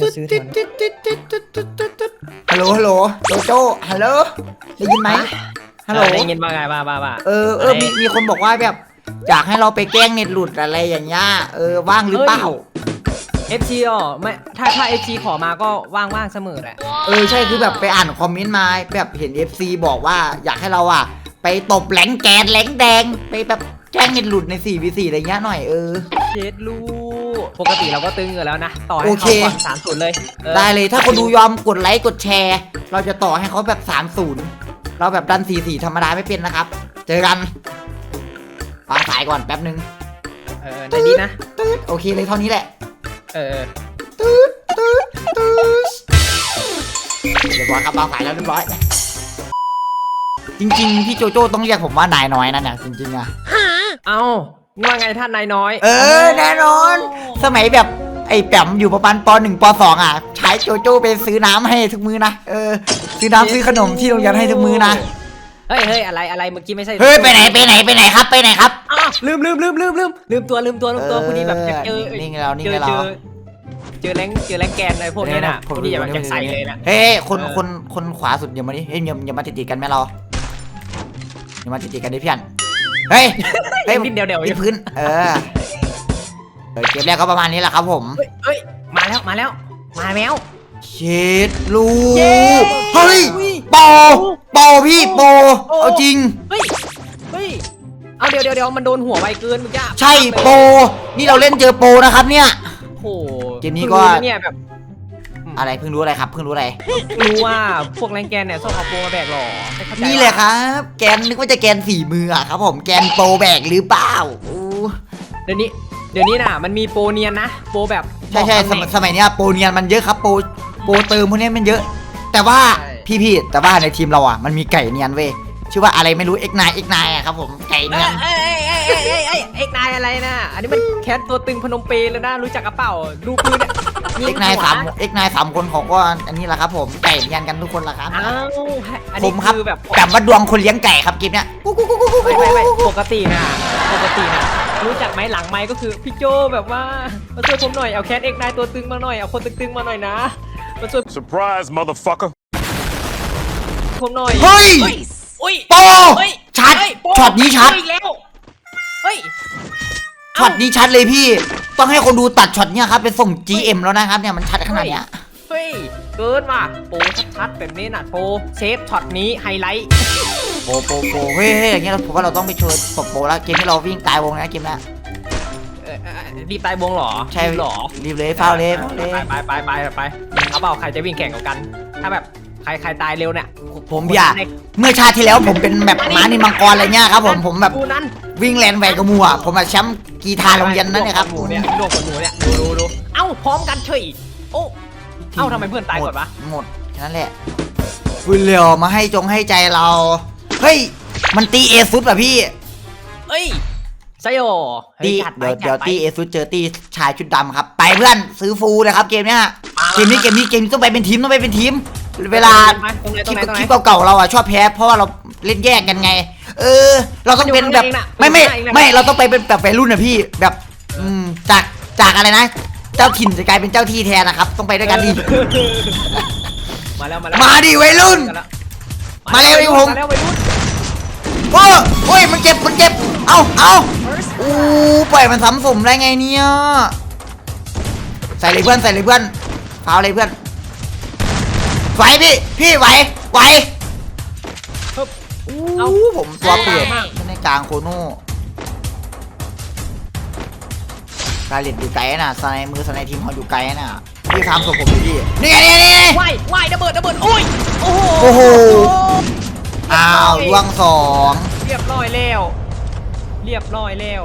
จะซื้อทันฮัลโหลฮัลโหลโจโจฮัลโหลได้ยินไหมฮัลโหล ได้ยินว่าไงว่าว่าว่าเออเอออะไรมีมีคนบอกว่าแบบ อยากให้เราไปแกล้งเน็ตหลุดอะไรอย่างเงี้ยเออว่างหรือเปล่า FC อ๋อไม่ถ้าถ้า FC ขอมาก็ว่างๆเสมอแหละเออใช่คือแบบไปอ่านคอมเมนต์มาแบบเห็น FC บอกว่าอยากให้เราอะ ไปตบแหลงแกนแหลงแดงไปแบบแกล้งเน็ตหลุดใน 4v4 อะไรเงี้ยหน่อยเออเจ็ดลูก ปกติเราก็ตึงอยู่แล้วนะ ต่อให้โอเค เขาก่อนสามศูนย์เลยออได้เลยถ้าคนดูยอมกดไลค์กดแชร์ เราจะต่อให้เขาแบบ 3-0 เราแบบดัน 4-4 ธรรมดาไม่เป็นนะครับ เจอกันวางสายก่อนแป๊บนึงเออได้ดีนะ ตืดโอเคเลยเท่านี้แหละเออ ตืดตืดตืดเรียบร้อยครับวางสายแล้วเรียบร้อย จริง ๆ พี่โจโจ้ต้องเรียกผมว่านายน้อยนะเนี่ยจริงๆอะ เอ้า ว่าไงท่านนายน้อย เออแน่นอน สมัยแบบไอ้แปมอยู่ประมาณปหนึ่งปสองอะ ใช้โจโจ้ไปซื้อน้ำให้ทุกมื้อนะ เออ ซื้อน้ำซื้อขนมที่โรงเรียนให้ทุกมื้อนะ เฮ้ยเฮ้ยอะไรอะไรเมื่อกี้ไม่ใช่เฮ้ยไปไหนไปไหนไปไหนครับไปไหนครับ อ้าวลืมลืมลืมลืมลืมลืมตัวลืมตัวลืมตัวพอดีแบบอยากเจอนี่ไงเรานี่เจไงอเราเจอเจอแรงเจอแรงแกนอะไรพวกนี้น่ะพอดีแบบอยากใส่เลยนะ เฮ้ยคนเออคนคนขวาสุดอย่ามาดิเฮ้ยอย่าอย่ามาติดๆกันไหมเราอย่ามาติดๆกันดิเพื่อน เฮ้ยเฮ้ยนิดเดียวเดียวที่พื้น เออเออเกมแรกก็ประมาณนี้แหละครับผมเฮ้ยเฮ้ยมาแล้วมาแล้ว มาแล้วเช็ดลูเย้กเฮ้ยโปโปพี่โปโอ้เอาจริง เฮ้ยเฮ้ยเอาเดี๋ยวเดี๋ยวเดี๋ยวมันโดนหัวไวเกินเมื่อกี้ใช่โปนี่เราเล่นเจอโปนะครับเนี่ย โอ้โหเกมนี้ก็ พิ่งรู้ะเนี่ยแบบ อะไรเพิ่งรู้อะไรครับ เพิ่งรู้อะไร รู้ว่าพวกแรงแกนเนี่ยชอบเอาโปรมาแบกหรอไม่เข้าใจนี่แหละครับ แกนนึกว่าจะแกนฝีมืออะครับ ผมแกนโปแบกหรือเปล่าอู้เดี๋ยวนี้ เดี๋ยวนี้น่ะ มันมีโปรเนียนนะ โปรแบบใช่ใช่บอกสตำแหมัน่ยงสมัยเนี้ยโปรเนียนมันเยอะครับโปรโปรเติมพวกเนี้ยมันเยอะ แต่ว่าใช่พี่พี่แต่ว่าในทีมเราอะมันมีไก่เนียนเว้ยชื่อว่าอะไรไม่รู้ X9 X9 อะครับ ผมไก่เอ้เนียยน เอ้ยเอ้ยเอ้ยเอ้ยเอ้ยเอ็กนายอะไรนะ อันนี้มันแคทตัวตึงพนมเปญแล้วนะ รู้จักกระเป๋าดูปืนเนี่ย มี X9 สาม X9 สามคนของก็อันนี้แหละครับ ผมไก่เนียนกันทุกคนละครับ อ้าวอันผนี้มครับ คือแบบแต่ว่าดวงคนเลี้ยงไก่ครับเกมเนี้ยกุ๊กกุ๊กกุ๊กกุ๊กกุ๊กไม่ไม่ไม่ปกตินะปกตินะรู้จักไหมหลังไม้ก็คือพี่โจแบบว่ามาช่วยผมหน่อยเอาแคทเอ็กนายตัวตึงมาหน่อยเอาคนตึงๆมาหน่อยนะมาช่วย Surprise, motherfucker. ผมหน่อยเฮ้ย อุ้ยโปเฮ้ยชัดเฮ้ยโป้ช็อตนี้ชัดโป้อีกแล้วเฮ้ย ช็อตนี้ชัดเลยพี่ ต้องให้คนดูตัดช็อตเนี้ยครับ เป็นส่ง GM แล้วนะครับเนี่ยมันชัดขนาดเนี้ยเฮ้ยเกินว่ะโปชัดๆแบบนี้น่ะโปเซฟช็อตนี้ไฮไลท์โปโปโปเฮ้ยเฮ้ยอย่างเงี้ยเราผมว่าเราต้องไปโชว์ตบโปแล้วเกมที่เราวิ่งตายวงนะเกมเนี้ยเอ่อเอ่อรีบตายวงเหรอใช่รีบเหรอรีบเลยเฝ้าเลยเฝ้าเลย ไปไปไปไปไปเอาเปล่าใครจะวิ่งแข่งกับกัน ถ้าแบบใครใครตายเร็วเนี่ยผมพี่อะในเมื่อชาติที่แล้วผมเป็นแบบม้านินมังกรอะไรเงี้ยครับผมผมแบบดูนั้น วิ่งแลนแหวกกับมัวผมแบบแชมป์ กีฬาโรงเรียนนั่นเนี่ยครับหมูเนี่ยโดกกับหมูเนี่ยดูดูดูเอ้าพร้อมกันเฉยโอ้เอ้าทำไมเพื่อนตายก่อนวะหมดแค่นั้นแหละคุณเหลียวมาให้จงให้ใจเราเฮ้ยมันตีเอซุดป่ะพี่เอ้ยไซโยเฮ้ตีจัดไปเดี๋ยวจัเดี๋ยวไปตีเอซุดเจอตีชายชุดดำครับ ไปเพื่อนซื้อฟูลเลยครับเกมเนี้ยเกมนี้เกมนี้เกมนี้ต้องไปเป็นทีมต้องไปเป็นทีม เวลาตรงไหนคตรลิงปไหนตรงไหนคลิปเก่าๆเราอะชอบแพ้เพราะว่าเราเล่นแยกกันไง เออ เราต้องเป็นแบบเดี๋ยวเองน่ะไม่ไม่เดี๋ยวเองน่ะไม่เราต้องไปเป็นแบบวัยรุ่นนะพี่แบบอืมจากจากอะไรนะ เจ้าถิ่นจะกลายเป็นเจ้าที่แทนนะครับ ต้องไปด้วยกันดิมาแล้วมาแล้วมาดิวัยรุ่น มาแล้วมาแล้วไอ้ผมมาแล้ววัยรุ่นโอ้โอ้ยมันเจ็บมันเจ็บ เอาเอาอู้ปล่อยมันซ้ำสมได้ไงเนี่ยใส่เลยเพื่อนใส่เลยเพื่อนฟาวเลยเพื่อนไหวพี่พี่ไหวไหวเอา อู้ผมตัวเปลือกมากในกลางโคโน่กาเล็ดอยู่ไกลน่ะสไนมือสไนทีมเขาอยู่ไกลน่ะพี่ฟาร์มส่งผมอยู่พี่นี่ไงนี่ไงนี่ไงว่ายว่ายระเบิดระเบิดโอ้ยโอ้โหโอ้โหอ้าวล่วงสองเรียบร้อยแล้วเรียบร้อยแล้ว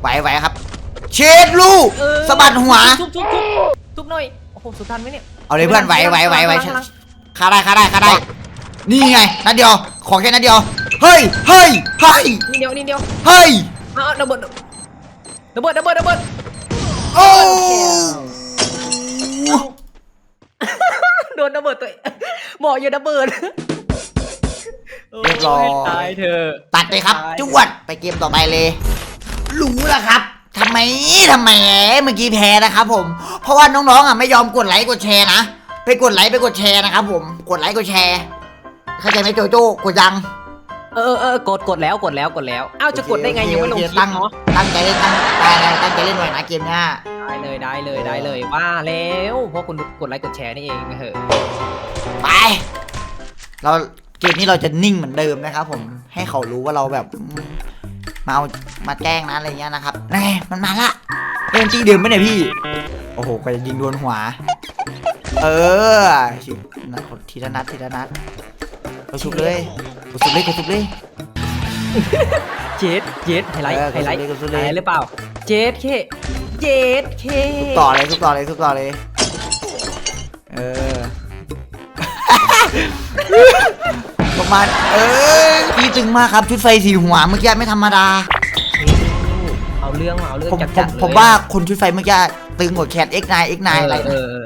ไหวไหวครับ เชดลูกเออสะบัดหัวทุบทุบทุบทุบหน่อยโอ้โหสุดทันไหมเนี่ยเอาเลยเพื่อนไหวไหวไหวไหวพลังพลังฆ่าได้ฆ่าได้ฆ่าได้ นี่ไงนัดเดียว ขอแค่นัดเดียว เฮ้ย เฮ้ย เฮ้ยนี่เดียวนี่เดียวเฮ้ย เอาเอาระเบิดระเบิดระเบิดระเบิดโอ้โดนระเบิดตัวเองบอกอย่าระเบิดเรียบร้อย ตายเธอะตัดเลยครับตายจวดไปเกมต่อไปเลย รู้แล้วครับทำไมทำไมเมื่อกี้แพ้นะครับผม เพราะว่าน้องๆอะไม่ยอมกดไลค์กดแชร์นะ ไปกดไลค์ไปกดแชร์นะครับผม กดไลค์กดแชร์ เข้าใจไหมโจโจ้กดยังเออเออเออกดกดแล้วกดแล้วกดแล้วอ้าวจะกดได้ไงยังไม่ลงคลิปตั้งเนาะตั้งใจเล่นตั้งได้ได้ตั้งใจเล่นหน่อยนะเกมเนี้ยได้เลยได้เลยได้เลยว่าแล้วเพราะคุณกดไลค์กดแชร์นี่เองนะเหอะไปเราเกมนี้เราจะนิ่งเหมือนเดิมนะครับผมให้เขารู้ว่าเราแบบอืมมาเอามาแกล้งนะอะไรเงี้ยนะครับแน่มันมาละเล่นตีเดิมไหมเนี่ยพี่โอ้โหก็จะยิงโดนหัว เออชิบนัดทีละนัดทีละนัดก ดสุกเลยกดสุกเลยกดสุกเลยเจ็ดเจ็ดไฮไลท์เออไฮไลท์กดสุดเลยไฮไลท์หรือเปล่า เจ็ดเคเจ็ดเคทุบต่อเลยทุบต่อเลยทุบต่อเลยเออประมาณเออพี่ตึงมากครับชุดไฟสีหัวเมื่อกี้ไม่ธรรมดาเอาเรื่องมาเอาเรื่องผมจัดผจัมดเลยผมว่าคนชุดไฟเมื่อกี้ตึงกว่าแคท X9 X9 อะไรเออเอออ้าวอ้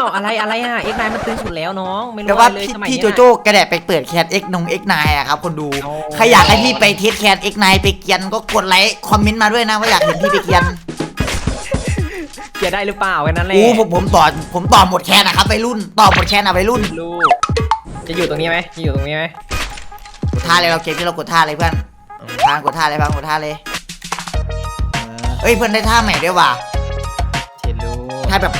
าวอะไรอะไรอะเอ็กไนมันตึงสุดแล้วน้องไม่รู้แต่ว่าอะไรเลยพี่สมัยพี่เนี้ยโจโจ้กระแดะไปเปิดแคท X นง X9 อะครับคนดู โอ้ ใครอยากให้พี่ไปเทสแคท X9 ไปเกียนก็กดไลค์คอมเมนต์มาด้วยนะว่าอยากเห็นพี่ไปเกียนเกียร์ได้หรือเปล่าแค่นั้นแหละอู้ผมผมต่อผมต่อหมดแคนนะครับไปรุ่นต่อหมดแคนอะไปรุ่นลูกจะอยู่ตรงนี้ไหมจะอยู่ตรงนี้ไหมกดท่าเลยเราเกมที่เรากดท่าเลยเพื่อนทางกดท่าเลยพังกดท่าเลยเอ้ยเพื่อนได้ท่าใหม่ด้วยว่ะเห็นลูกท่าแบบ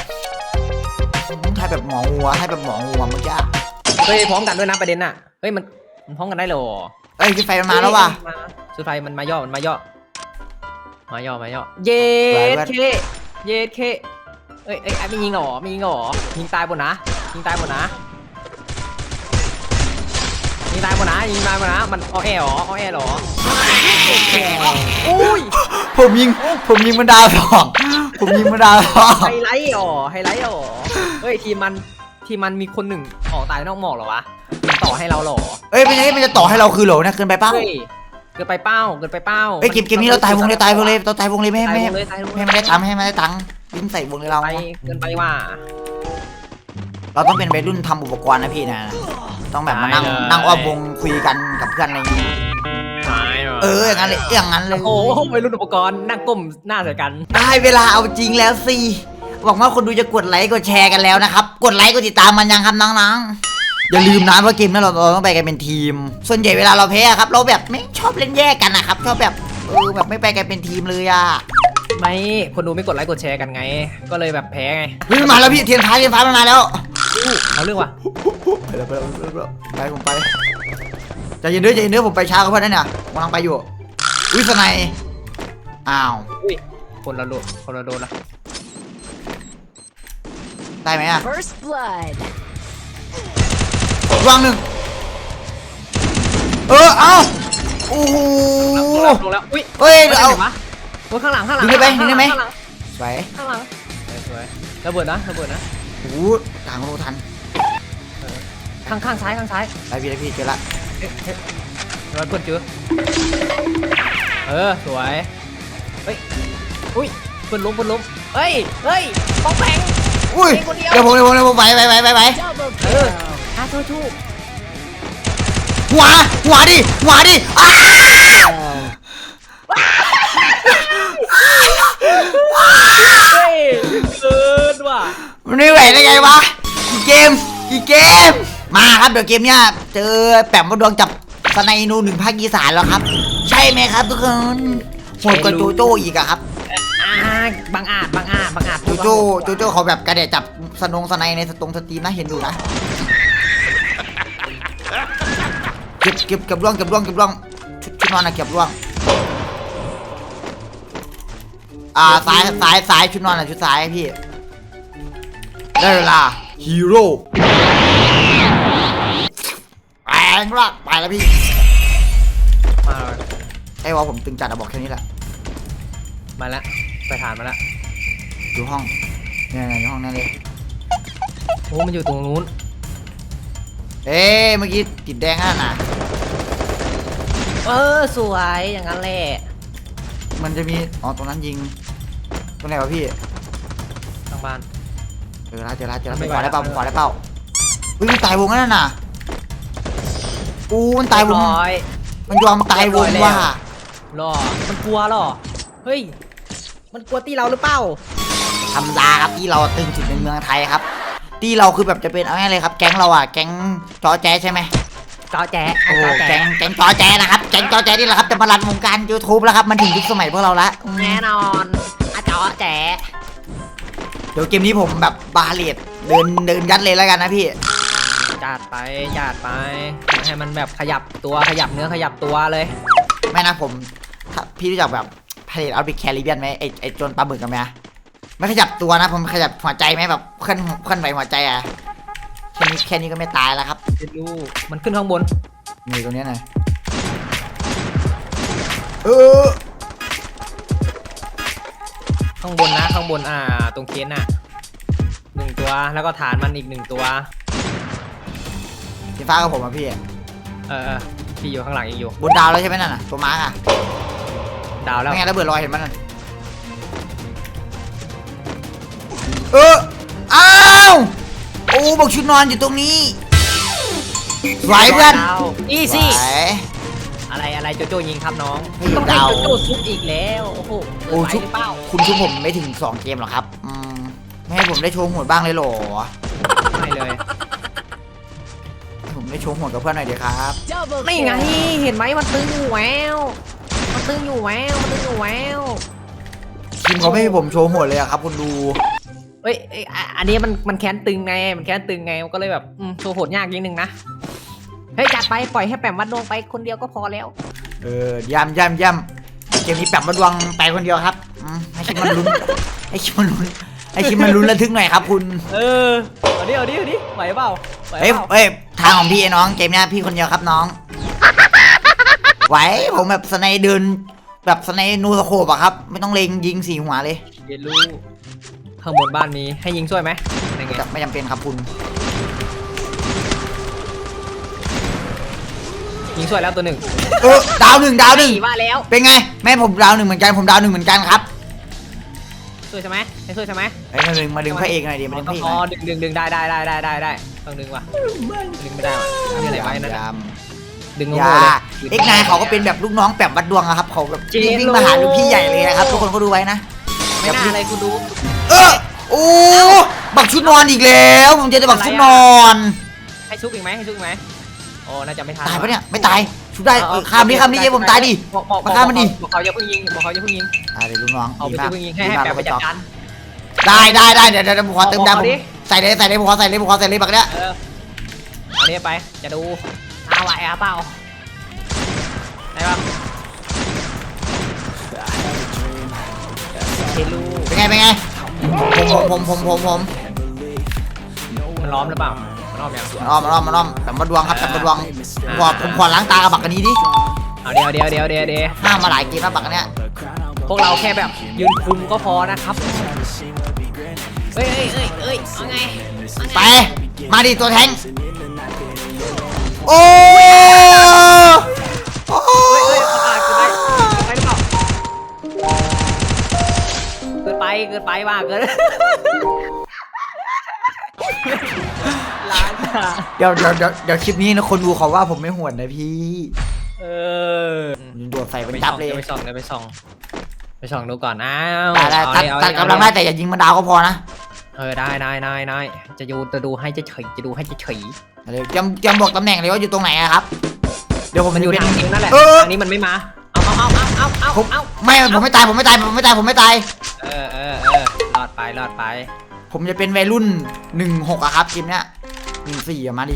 ท่าแบบหมองัวท่าแบบหมองัวเมื่อกี้เฮ้ยพร้อมกันด้วยนะประเด็นน่ะเฮ้ยมันมันพร้อมกันได้เหรอเอ้ยพี่ไฟมันมาแล้วว่ะสุดท้ายมันมาย่อมันมาย่อมาย่อมาย่อเย็ไปดเพื่อนเคเย็ดเคเอ้ยเอ้ยไอ้ไม่ยิงเหรอไม่ยิงเหรอยิงตายบนนะยิงตายบนนะ ยิงตายบนนะยิงตายบนนะมันออแอเหรอออแอเหรออุ้ยผมยิงผมยิงมันดาวสองผมยิงมันดาวสองไฮไลท์เหรอไฮไลท์เหรอเฮ้ยทีมมันทีมมันมีคนหนึ่งออกตายนอกหมอกเหรอวะมันต่อให้เราเหรอเอ้ยไม่ใช่มันจะต่อให้เราคือเหรอเนี่ยเกินไปเป้าเฮ้ยเกินไปเป้าเกินไปเป้าเอ้ยเกมเกมนี้เราตายวงเลยตายวงเลยเราตายวงเลยไม่ให้ตายไม่วให้งเลยตายวงไม่ให้ไม่ได้ตังค์ไม่ให้ไม่ได้ตังค์ลิ้นใส่วงเลยเราไปเกินไปว่า เราต้องเป็นวัยรุ่นทำอุปกรณ์นะพี่นะ ต้องแบบมานั่งได้เลย นั่งอ้อมวงคุยกันกับเพื่อนอะไรอย่างงี้ตายเหรอเอออย่างนั้นเลยอย่างนั้นเลยโอ้โหไปรุ่นอุปกรณ์นั่งก้มหน้าใส่กัน ได้เวลาเอาจริงแล้วสิหวังว่าคนดูจะกดไลค์กดแชร์กันแล้วนะครับ กดไลค์กดติดตามมันยังครับน้องๆอย่าลืมนะว่าเกมนี้เราเราต้องไปกันเป็นทีม ส่วนใหญ่เวลาเราแพ้อะครับ เราแบบไม่ชอบเล่นแยกกันนะครับชอบแบบเออแบบไม่ไปกันเป็นทีมเลยอะไม่คนดูไม่กดไลค์กดแชร์กันไง ก็เลยแบบแพ้ไง เฮ้ยมันมาแล้วพี่เทียนฟ้าเทียนฟ้ามันมาแล้วอู้ เอาเรื่องว่ะไปแล้วไปแล้วไปแล้วไปผมไปใจเย็นเด้อใจเย็นเด้อผมไปช้ากับเพื่อนนั่นเนี่ยกำลังไปอยู่อุ้ยสไนยอ้าวอุ้ยคนละโดนคนละโดนละได้ไหมอะ First blood. วางหนึ่งเออเอ้าโอ้โหลงแล้วอุ้ยเฮ้ยเอาเอาวะโอ้ยข้างหลังข้างหลังยิงได้ไหมยิงได้ไหมข้างลัสวยข้างหลังสวยๆระเบิดนะระเบิดนะ โอ้โหกลางโลทันข้างข้างซ้ายข้างซ้ายได้พี่ได้พี่เจอละเอ๊ะเอ๊ะร้อยเพื่อนเจอเออสวยเฮ้ยอุ้ยเพื่อนล้มเพื่อนล้มเฮ้ยเฮ้ยป้องแผงอุ้ยเองคนเดียว เดี๋ยวผมเดี๋ยวผมเดี๋ยวผมไปไปไปไปไป Double เออ kill. อาทูทูหัวหัวดิหัวดิอ้าเฮ้ยเกินว่ะ มันไม่ไหวได้ไงวะกี่เกมกี่เกม มาครับเดี๋ยวเกมเนี้ยเจอแปมมาดวงจับสไนนูหนึ่งภาคอีสานแล้วครับ ใช่ไหมครับทุกคนโหดกว่าโจโจ้อีกอะครับอ่าบางอาจบางอาจบางอาจโจโจ้โจโจ้เขาแบบกระเดะจับสนงสไนในสตรงสตรีมนะเห็นอยู่นะเก็บเก็บเก็บร่วงเก็บร่วงเก็บร่วงชุดชุดนอนนะเก็บร่วงอ่าซ้ายซ้ายซ้ายชุดนอนอะชุดซ้ายพี่ ได้เวลาฮีโร่แปลงร่างไปแล้วพี่มาไอ้วอลผมตึงจัดอะบอกแค่นี้แหละมาแล้วไปฐานมาแล้วอยู่ห้องเนี่ยๆอยู่ห้องนั่นเลยโอ้มันอยู่ตรงนู้น เอ๊ะเมื่อกี้ติดแดงนั่นน่ะเออสวยอย่างนั้นแหละมันจะมีอ๋อตรงนั้นยิงตรงไหนวะพี่ทางบ้าน เจอแล้วเจอแล้วเจอแล้วไม่ผมไหวขอได้เปล่าแล้วผมขอได้เปล่าอุ้ยมันตายวงนั่นน่ะอู้มันตายวงร้อยมันยอมตายวงเรียบร้อยแล้วว่ะหรอมันกลัวหรอเฮ้ยมันกลัวตีเราหรือเปล่าธรรมดาครับที่เราตึงสุดในเมืองไทยครับ ที่เราคือแบบจะเป็นเอาง่ายเลยครับ แก๊งเราอะแก๊งจอแจ๊ใช่ไหมจอแจ๊โอ้จอแจ๊แก๊งแก๊งจอแจ๊นะครับแก๊งจอแจ๊นี่แหละครับจะมารันวงการ YouTube แล้วครับมันถึงยุคสมัยพวกเราละอืมแน่นอนอะจอแจ๊ เดี๋ยวเกมนี้ผมแบบบาเลตเดินเดินยัดเลยแล้วกันนะพี่จัดไปจัดไปให้มันแบบขยับตัวขยับเนื้อขยับตัวเลยไม่นะผมถ้าพี่รู้จักแบบพาเลตเอาไปแคริเบียนไหมไอไอโจนปลาหมึกกันไหมอะไม่ขยับตัวนะผมขยับหัวใจไหมแบบเคลื่อนเคลื่อนไหวหัวใจอะแค่นี้แค่นี้ก็ไม่ตายแล้วครับเดี๋ยวดูมันขึ้นข้างบน นี่ตรงเนี้ยหน่อยเออ ข้างบนนะข้างบนอ่า ตรงเคนน่ะหนึ่งตัวแล้วก็ฐานมันอีกหนึ่งตัว สีฟ้ากับผมอะพี่ เออเออพี่อยู่ข้างหลังอีกอยู่ บนดาวแล้วใช่ไหมนั่นน่ะ ตัวมาร์กอะดาวแล้วไม่งั้นระเบิดลอยเห็นมันน่ะเอออ้าวโอ้บอกชุดนอนอยู่ตรงนี้ไหวเพื่อนดาวอีซี่ ไหว อะไรอะไรโจโจยิงครับน้องไม่อยู่ต้องให้ดาวโจโจซุปอีกแล้วโอ้โหเกิโอ้นไปชุบหรือเปล่าคุณชุบผมไม่ถึงสองเกมหรอกครับอืมไม่ให้ผมได้โชว์หัวบ้างเลยเหรอไม่เลยให้ผมได้โชว์หัวกับเพื่อนหน่อยเดียวครับ นี่ไงเห็นไหมมันตึงอยู่แววมันตึงอยู่แววมันตึงอยู่แววทีมเขาไม่ให้ผมโชว์หัวเลยอะครับ คุณดู เอ้ยเอ้ยอะอันนี้มันมันแค้นตึงไงมันแค้นตึงไงมันก็เลยแบบอืมโชว์โหดยากนิดนึงนะ เฮ้ยจัดไปปล่อยให้แปมวัดดวงไปคนเดียวก็พอแล้ว เออย่ำย่ำย่ำเกมนี้แปมมาดวงไปคนเดียวครับอืมให้คิดมันลุ้นให้คิดมันลุ้นให้คิดมันลุ้นระทึกหน่อยครับคุณ เออเอาดิเอาดิเอาดิไหวเปล่าไหวเฮ้ยเปล่าเฮ้ยทางของพี่ไอ้น้องเกมเนี้ยพี่คนเดียวครับน้อง ไหวผมแบบสไนเดินแบบสไนนูสโคปอะครับ ไม่ต้องเลงยิงสี่หัวเลย เรียนรู้ข้างบนบ้านมีให้ยิงช่วยไหมยังไงจะไม่จำเป็นครับคุณ ยิงช่วยแล้วตัวหนึ่งเออดาวหนึ่งดาวหนึ่งสี่ว่าแล้ว เป็นไง แม่ผมดาวหนึ่งเหมือนกันผมดาวหนึ่งเหมือนกันครับช่วยใช่ไหมให้ช่วยใช่ไหมเฮ้ยมาดึงมาดึงพระเอกหน่อยดิมาดึงพระเอกหอ๋อน่อยดึงดึงดึงได้ได้ได้ได้ได้ได้ต้องดึงว่ะดึงไม่ได้ว่ะนี่ไหนไปนั่นยาน่ะมดึงอโง่ย่าๆเลยเอ็กนายเขาก็เป็นแบบลูกน้องแปมวัดดวงอะครับเขาแบบจริงวิ่งมาหาลูกพี่ใหญ่เลยนะครับทุกคนก็ดูไว้นะไม่น่าอะไรคุณดูเออโอ้บักชุดนอนอีกแล้วผมจะได้บักชุดนอน ให้ชุบอีกไหมให้ชุบอีกไหมโอ้น่าจะไม่ทันตายปะเนี่ยไม่ตายชุดได้เออข้ามดิข้ามดิเย้ผมตายดิบอกบอกมาฆ่ามันดิบอกเขาอย่าเพิ่งยิงบอกเขาอย่าเพิ่งยิงตายเลยลูกน้องเอาไปดีมากเพิ่งยิงให้ดีให้มากแปะไปจัดการ ได้ได้ได้เดี๋ยวเดี๋ยวผมขอเติมดาวบอกผมดิ ใส่เลยใส่เลยผมขอใส่เลยผมขอใส่เลยบักเนี้ยเออเอานี้ไปจะดูเอาไหวอะเปล่าไหนบ้างเฮลูเป็นไงเป็นไงผมผมผมผมผมมันล้อมหรือเปล่า มันล้อมยังมันอ้อมมันอ้อมมันอ้อมแปมวัดดวงครับแปมวัดดวงผมขอผมขอล้างตากับบักอันนี้ดิเอาเดี๋ยวเดี๋ยวเดี๋ยวเดี๋ยวเดี๋ยวห้ามมาหลายเกมแล้วบักอันเนี้ยพวกเราแค่แบบยืนคุมก็พอนะครับเอ้ยเอ้ยเอ้ยเอ้ยเอาไงเอาไงไป มาดิตัวแทงโอ้โอ้เฮ้ยเฮ้ยอ่าเกินไปไปหรือเปล่าเกินไปเกินไปว่าเกินล้านค่ะ เดี๋ยวเดี๋ยวเดี๋ยวเดี๋ยวคลิปนี้นะคนดูเขาว่าผมไม่หวนนะพี่เออโดดใส่เป็นจับเลยไปส่องเดี๋ยวไปส่องไปส่องดูก่อนอ้าวได้ได้เอาตัดดิตัดเอากำลังได้แต่อย่ายิงมันดาวก็พอนะเออได้ได้ได้ได้จะดูจะดูให้จะเฉยจะดูให้จะเฉยเดี๋ยวจำจำบอกตำแหน่งเลยว่าอยู่ตรงไหนอะครับ เดี๋ยวผมมันอยู่จะทางเป็นี้นั่นแหละเออ ทางนี้มันไม่มาเอาเอาเอาเอาเอาผมเอาไม่ผมไม่ตายผมไม่ตายผมไม่ตายผมไม่ตาย เออเออเออรอดไปรอดไป ผมจะเป็นวัยรุ่นหนึ่งหกอะครับทีมเนี้ยห นึ่งสี่อะมาดิ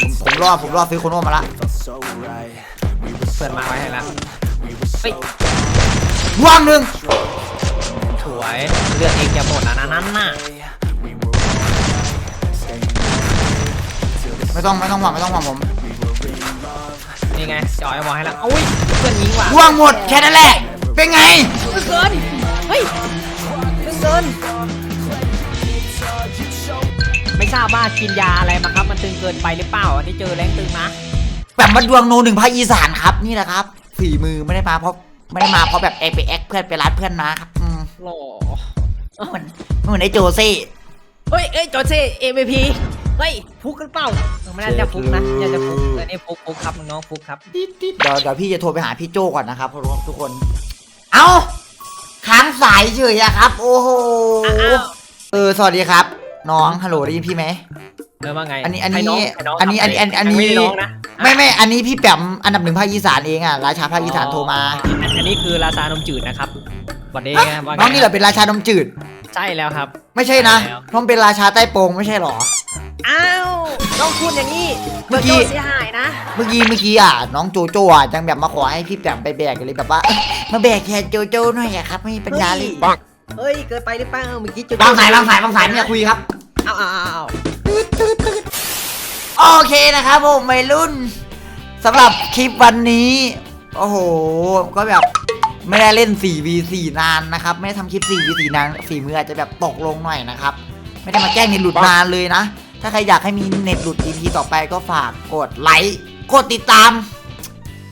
ผมผมรอผมรอซื้อโคนโนมาละเปิดมาไว้ให้แล้วเฮ้ยว่างหนึ่งสวยเลือดเองจะหมดอะนะนั่นน่ะไม่ต้องไม่ต้องหวังไม่ต้องหวังผมนี่ไงจอยมองให้แล้วอุ้ยเพื่อนยิงว่ะว่างหมดแค่นั้นแหละเป็นไงตึงเกินเฮ้ยตึงเกินไม่ ทราบว่ากินยาอะไรมาครับ มันตึงเกินไปหรือเปล่าอันนี้เจอแรงตึงนะแบบมาดวงโนหนึ่งภาคอีสานครับนี่แหละครับฝีมือไม่ได้มาเพราะไม่ได้มาเพราะแบบเอไปแอคเพื่อนไปร้านเพื่อนนะครับอืมหล่อเหมือนเหมือนไอ้โจเซ่เฮ้ยเอ้ยจอร์เซ่ MVP เฮ้ยฟุกหรือเปล่าเออไม่น่าจะฟุกนะน่าจะฟุกแต่นี่ฟุกฟุกครับน้องๆฟุกครับเดี๋ยวเดี๋ยวพี่จะโทรไปหาพี่โจก่อนนะครับทุกคน เอ้าค้างสายเฉยอะครับ โอ้โหอ้าวเออสวัสดีครับ น้องฮัลโหลได้ยินพี่ไหมเออว่าไงอันนี้อันนี้ให้งให้งอันนี้อันนี้อันนี้อันนี้ไม่ได้น้องนะไม่ไม่อันนี้พี่แปมอันดับหนึ่งภาคอีสานเองอะราชาภาคอีสานโทรมาอันอันนี้คือราชานมจืดนะครับสวันนี้ฮะว่าไงน้องนี่เหรอเป็นราชานมจืด ใช่แล้วครับ ไม่ใช่นะแล้วน้องเป็นราชาใต้โปงไม่ใช่หรออ้าวต้องพูดอย่างนี้เมื่อกี้โจเสียหายนะ เมื่อกี้เมื่อกี้อะน้องโจโจ้อะยังแบบมาขอให้พี่แปมไปแบกกันเลยแบบว่าเอ้ยมาแบกแทนโจโจ้หน่อยอะครับไม่มีปัญญาเลย เฮ้ยเกินไปหรือเปล่าเมื่อกี้จุดวางสายวางสายวางสายไม่อยากคุยครับ เอาเอาเอาเอาโอเคนะครับผมวัยรุ่นสำหรับคลิปวันนี้ โอ้โห ก็แบบไม่ได้เล่น 4v4 นานนะครับ ไม่ได้ทำคลิป 4v4 นานฝีมืออาจจะแบบตกลงหน่อยนะครับ ไม่ได้มาแกล้งเน็ตหลุดนานเลยนะ ถ้าใครอยากให้มีเน็ตหลุด EP ต่อไปก็ฝากกดไลค์ กดติดตาม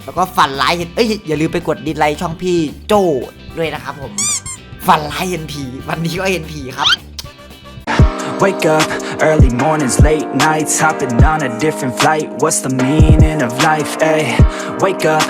แล้วก็ฝันไลค์เห็นเอ้ยอย่าลืมไปกดดิสไลค์ช่องพี่โจ้ด้วยนะครับผม ฝันไลค์เห็นผี วันนี้ก็เห็นผีครับ Wake up, early mornings, late nights, hopping on a different flight. What's the meaning of life, ayy? Wake up,